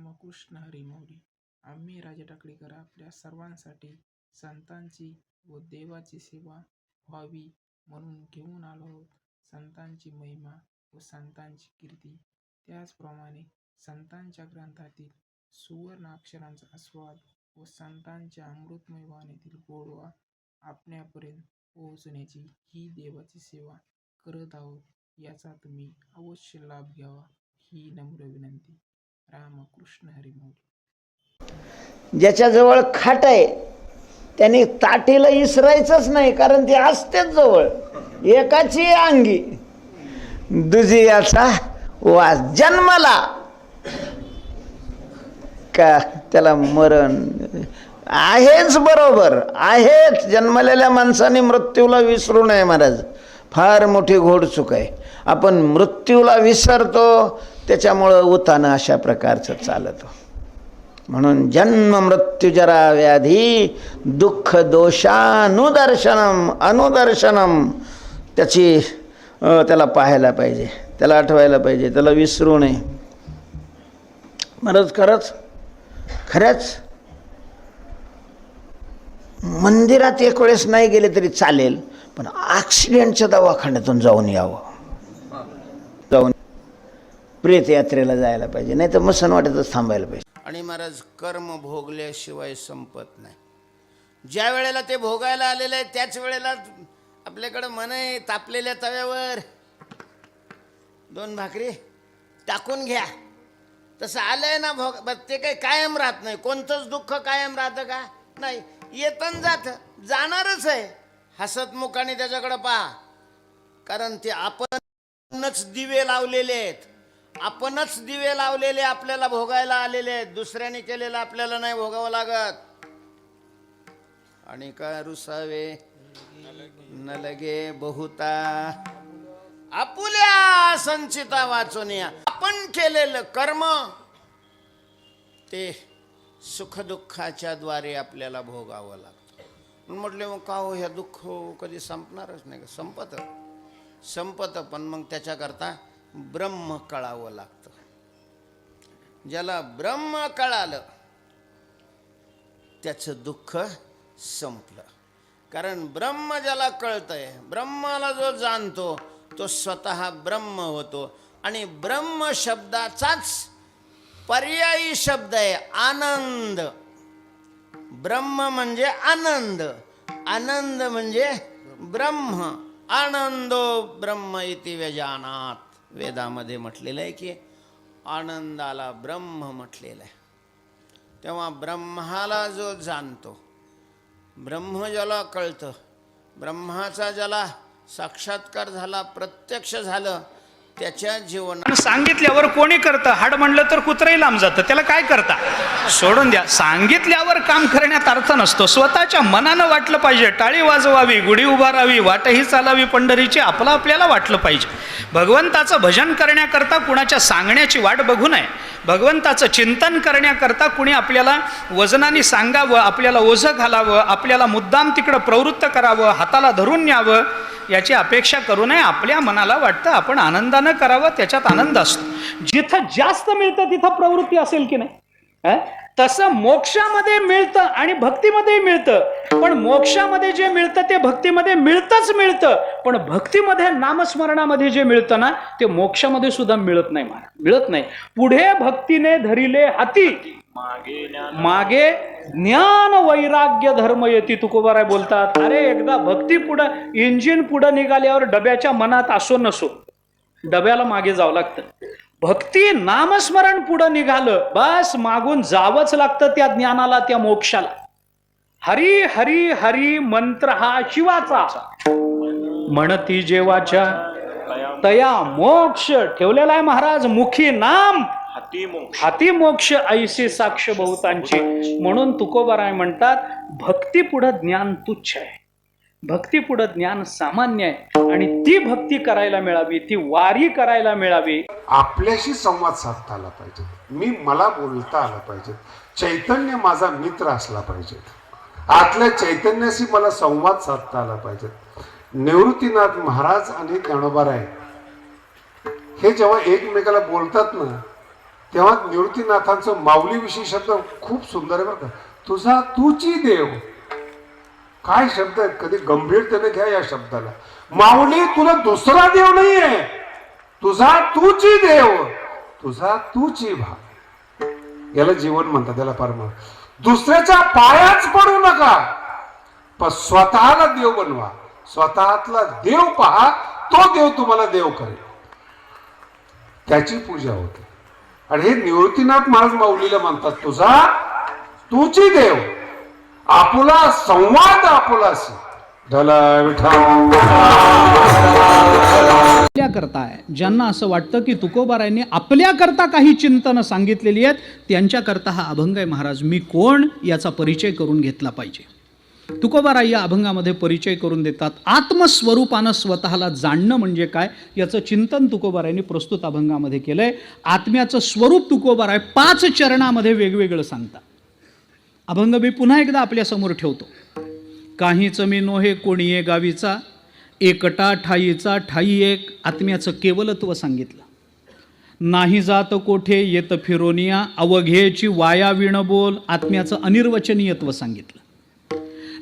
रामकृष्ण हरी आम्ही राजा टाकळीकर आपल्या सर्वांसाठी संतांची व देवाची सेवा व्हावी म्हणून घेऊन आलो आहोत. संतांची महिमा व संतांची कीर्ती. त्याचप्रमाणे संतांच्या ग्रंथातील सुवर्ण अक्षरांचा आस्वाद व संतांच्या अमृतमय वाणीतील गोडवा आपण्यापर्यंत पोहोचण्याची ही देवाची सेवा करत आहोत. याचा तुम्ही अवश्य लाभ घ्यावा. ही नम्र विनंती. रामकृष्ण हरी ज्याच्याजवळ खाट आहे त्याने ताटीला इसरायचंच नाही कारण ती असतेच जवळ. एकाची अंगी. दुजी याचा वास. जन्मला. का त्याला मरण? आहेच बरोबर. आहेच. जन्मलेल्या माणसाने मृत्यूला विसरू नये महाराज. फार मोठी घोडचूक आहे. आपण मृत्यूला विसरतो त्याच्यामुळं उतानं अशा प्रकारचं चालतो. म्हणून जन्म मृत्यू जरा व्याधी दुःख दोषानुदर्शनम अनुदर्शनम त्याची त्याला पाहायला पाहिजे त्याला आठवायला पाहिजे त्याला विसरू नये. महाराज खरंच खरंच मंदिरात एक वेळेस नाही गेले तरी चालेल पण ॲक्सिडेंटच्या दवाखान्यातून जाऊन यावं. प्रेत यात्रेला जायला पाहिजे नाही तर मसन वाटतच थांबायला पाहिजे. आणि महाराज कर्म भोगल्याशिवाय संपत नाही. ज्या वेळेला ते भोगायला आलेलं आहे त्याच वेळेला आपल्याकडं मन आहे तापलेल्या तव्यावर. दोन भाकरी टाकून घ्या. तसं आलंय ना भोग ते काही कायम राहत नाही. कोणतंच दुःख कायम राहतं का? नाही. येतन जात जाणारच आहे. हसत मुखाने त्याच्याकडं पहा. कारण ते आपणच दिवे लावलेले आहेत. आपणच दिवे लावलेले आपल्याला भोगायला आलेले आहेत. दुसऱ्याने केलेलं आपल्याला नाही भोगावं लागत. आणि का रुसावे? न लगे बहुता. आपुल्या संचिता वाचून या. आपण केलेलं कर्म ते सुखदुःखाच्या द्वारे आपल्याला भोगावं लागतं. म्हटले मग का हो ह्या दुःख हो, कधी संपणारच नाही का? संपत. संपत पण मग त्याच्याकरता ब्रह्म कळावं लागतं. ज्याला ब्रह्म कळालं त्याचं दुःख संपलं. कारण ब्रह्म ज्याला कळतंय ब्रह्माला जो जाणतो तो स्वतः ब्रह्म होतो. आणि ब्रह्म शब्दाचाच पर्यायी शब्द आहे आनंद. ब्रह्म म्हणजे आनंद आनंद म्हणजे ब्रह्म. आनंदो ब्रह्म इति व्यजानात. वेदामध्ये म्हटलेलं आहे की आनंदाला ब्रह्म म्हटलेलं आहे. तेव्हा ब्रह्माला जो जाणतो ब्रह्म ज्याला कळतं ब्रह्माचा ज्याला साक्षात्कार झाला प्रत्यक्ष झालं त्याच्या जीवनात सांगितल्यावर कोणी करतं? हाड म्हणलं तर कुत्रही लांब जातं. त्याला काय करता? सोडून द्या. सांगितल्यावर काम करण्यात अर्थ नसतो. स्वतःच्या मनानं वाटलं पाहिजे. टाळी वाजवावी गुढी उभारावी वाटही चालावी. पंढरीची आपलं आपल्याला वाटलं पाहिजे. भगवंताचं भजन करण्याकरता कुणाच्या सांगण्याची वाट बघू नये. भगवंताचं चिंतन करण्याकरता कुणी आपल्याला वजनाने सांगावं आपल्याला ओझं घालावं आपल्याला मुद्दाम तिकडं प्रवृत्त करावं हाताला धरून न्यावं याची अपेक्षा करू नये आपल्या मनाला वाटतं आपण आनंदानं करावं त्याच्यात आनंद असतो. जिथं जास्त मिळतं तिथं प्रवृत्ती असेल की नाही? तसं मोक्षामध्ये मिळतं आणि भक्तीमध्ये मिळतं. पण मोक्षामध्ये जे मिळतं ते भक्तीमध्ये मिळतंच मिळतं. पण भक्तीमध्ये नामस्मरणामध्ये जे मिळतं ना ते मोक्षामध्ये सुद्धा मिळत नाही महाराज. मिळत नाही. पुढे भक्तीने धरिले हाती. मागे ज्ञान वैराग्य धर्म येते तुकोबाराय बोलतात. अरे एकदा भक्ती पुढं इंजिन पुढं निघाल्यावर डब्याच्या मनात असो नसो. डब्याला मागे जावं लागतं. भक्ती नामस्मरण पुढं निघालं. बस मागून जावंच लागतं त्या ज्ञानाला त्या मोक्षाला. हरी हरी हरी मंत्र हा शिवाचा. म्हणती जेवाच्या तया मोक्ष ठेवलेला आहे महाराज. मुखी नाम हाती मोक्ष. ऐसे साक्ष बहुतांची. म्हणून तुकोबाराय म्हणतात भक्ती पुढं ज्ञान तुच्छ आहे. भक्ती पुढं ज्ञान सामान्य आहे. आणि ती भक्ती करायला मिळावी ती वारी करायला मिळावी. आपल्याशी संवाद साधता आला पाहिजे. मी मला बोलता आलं पाहिजे. चैतन्य माझा मित्र असला पाहिजे. आतल्या चैतन्याशी मला संवाद साधता आला पाहिजे. निवृत्तीनाथ महाराज आणि ज्ञानोबाराय हे जेव्हा एकमेकाला बोलतात ना तेव्हा निवृत्तीनाथांचं माऊलीविषयी शब्द खूप सुंदर आहे बरं का. तुझा तुची देव. काय शब्द आहेत? कधी गंभीरतेने घ्या या शब्दाला. माऊली तुला दुसरा देव नाहीये. तुझा तूची देव. तुझा तूची भाव. याला जीवन म्हणतात त्याला परमा दुसऱ्याच्या पायाच पडू नका. पण स्वतःला देव बनवा. स्वतःतला देव पहा. तो देव तुम्हाला देव करेल. त्याची पूजा होते. आणि हे निवृत्तीनाथ महाराज माऊलीला म्हणतात तुझा तुची देव. आपुला संवाद आपुलासी ढला विठा आपल्याकरता आहे ज्यांना असं वाटतं की तुकोबारायांनी आपल्याकरता काही चिंतनं सांगितलेली आहेत त्यांच्याकरता हा अभंग आहे महाराज मी कोण याचा परिचय करून घेतला पाहिजे? तुकोबाराय या अभंगामध्ये परिचय करून देतात आत्मस्वरूपानं स्वतःला जाणणं म्हणजे काय याचं चिंतन तुकोबारायांनी प्रस्तुत अभंगामध्ये केलं आहे आत्म्याचं स्वरूप तुकोबाराय पाच चरणामध्ये वेगवेगळं सांगतात. अभंग मी पुन्हा एकदा आपल्यासमोर ठेवतो. काहीच मी नोहे कोणी कोणीये गावीचा. एकटा ठाईचा ठाई एक. आत्म्याचं केवलत्व सांगितलं. नाही जात कोठे येत फिरोनिया. अवघेची वाया विणबोल आत्म्याचं अनिर्वचनीयत्व सांगितलं.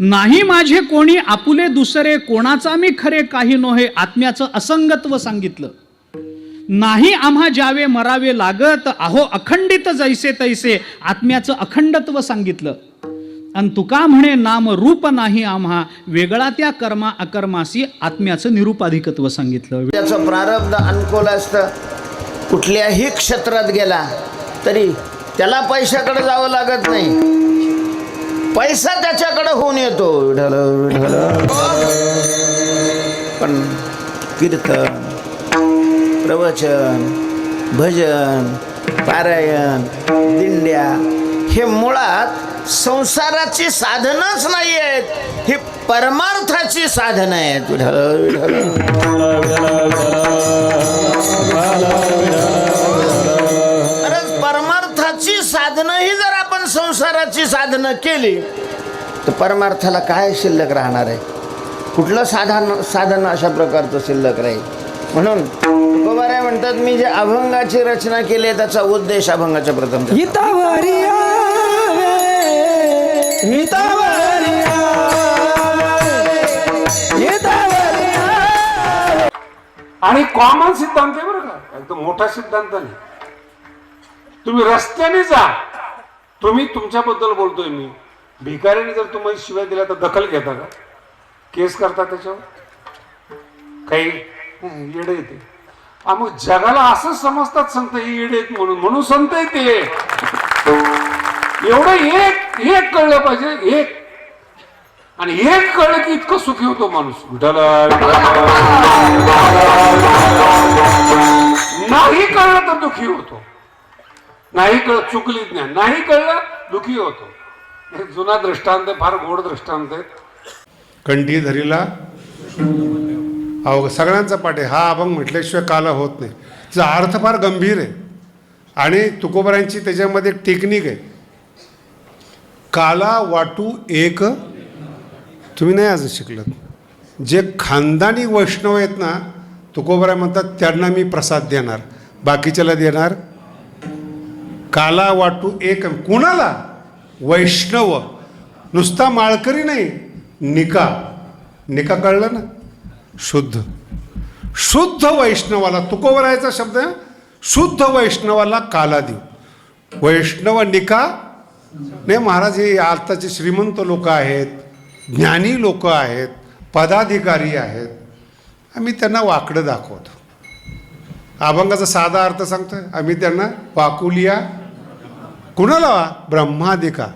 नाही माझे कोणी आपुले दुसरे. कोणाचा मी खरे काही नोहे. आत्म्याचं असंगत्व सांगितलं. नाही आम्हा ज्यावे मरावे लागत अहो अखंडित जैसे तैसे आत्म्याचं अखंडत्व सांगितलं. आणि तुका म्हणे नाम रूप नाही आम्हा वेगळा त्या कर्मा अकर्मासी आत्म्याचं निरुपाधिकत्व सांगितलं. त्याचं प्रारब्ध अनुकूल असतं. कुठल्याही क्षेत्रात गेला तरी त्याला पैशाकडे जावं लागत नाही. पैसा त्याच्याकडे होऊन येतो. विठ्ठल विठ्ठल. पण कीर्तन. प्रवचन भजन पारायण दिंड्या हे मुळात संसाराची साधनच नाही आहेत ही परमार्थाची साधनं आहेत. परमार्थाची साधनं ही जर आपण संसाराची साधनं केली तर परमार्थाला काय शिल्लक राहणार आहे? कुठलं साधन साधन अशा प्रकारचं शिल्लक राहील? म्हणून तुकोबाराय म्हणतात मी जे अभंगाची रचना केली आहे त्याचा उद्देश अभंगाच्या प्रथम आणि कॉमन सिद्धांत आहे बरं का? एकदम मोठा सिद्धांत नाही. तुम्ही रस्त्याने जा. तुम्ही तुमच्याबद्दल बोलतोय मी. भिकारीने जर तुम्हाला शिवाय दिल्या तर दखल घेता का? केस करता त्याच्यावर? काही येडे येते. हा मग जगाला असं समजतात संत हे येडे आहेत म्हणून. म्हणून संत ते. एवढं एक एक कळलं पाहिजे एक. आणि एक कळलं की इतकं सुखी होतो माणूस. नाही कळलं तर दुखी होतो. नाही कळत चुकली ज्ञान. नाही कळलं दुखी होतो. हे जुना दृष्टांत आहे, फार गोड दृष्टांत आहे कंठी धरीला. अहो सगळ्यांचा पाठ आहे. हा अभंग म्हटल्याशिवाय काला होत नाही. त्याचा अर्थ फार गंभीर आहे. आणि तुकोबरांची त्याच्यामध्ये एक टेक्निक आहे. काला वाटू एक तुम्ही नाही आज शिकलात. जे खानदानी वैष्णव आहेत ना तुकोबरा म्हणतात त्यांना मी प्रसाद देणार. बाकीच्याला देणार काला वाटू एक. कुणाला? वैष्णव. नुसता माळकरी नाही निका. निका कळलं ना? शुद्ध. शुद्ध वैष्णवाला तुकोबरायचा शब्द आहे शुद्ध वैष्णवाला काला देऊ वैष्णव निका नाही महाराज हे आताचे श्रीमंत लोक आहेत ज्ञानी लोक आहेत पदाधिकारी आहेत. आम्ही त्यांना वाकडं दाखवतो. अभंगाचा साधा अर्थ सांगतोय आम्ही त्यांना वाकुलिया कुणाला? ब्रह्मादिका.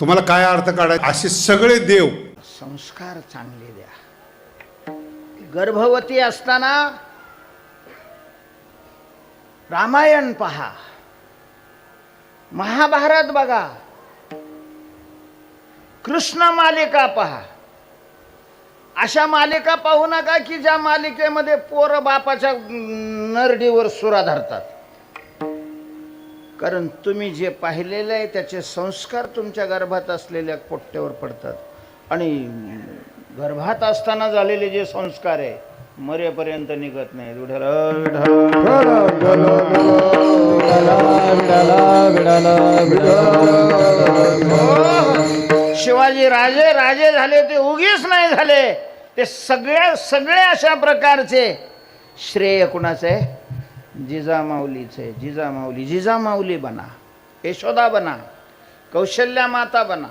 तुम्हाला काय अर्थ काढायचा? असे सगळे देव. संस्कार चांगले द्या. गर्भवती असताना रामायण पहा. महाभारत बघा. कृष्ण मालिका पहा. अशा मालिका पाहू नका की ज्या मालिकेमध्ये पोर बापाच्या नरडीवर सुरा धरतात. कारण तुम्ही जे पाहिलेलं आहे त्याचे संस्कार तुमच्या गर्भात असलेल्या पोट्ट्यावर पडतात. आणि गर्भात असताना झालेले जे संस्कार आहे मरेपर्यंत निघत नाही विठ्ठल शिवाजी राजे राजे झाले ते उगीच नाही झाले ते सगळ्या सगळे अशा प्रकारचे श्रेय कुणाचं आहे जिजामाऊलीचं आहे जिजामाऊली जिजामाऊली बना यशोदा बना कौशल्या माता बना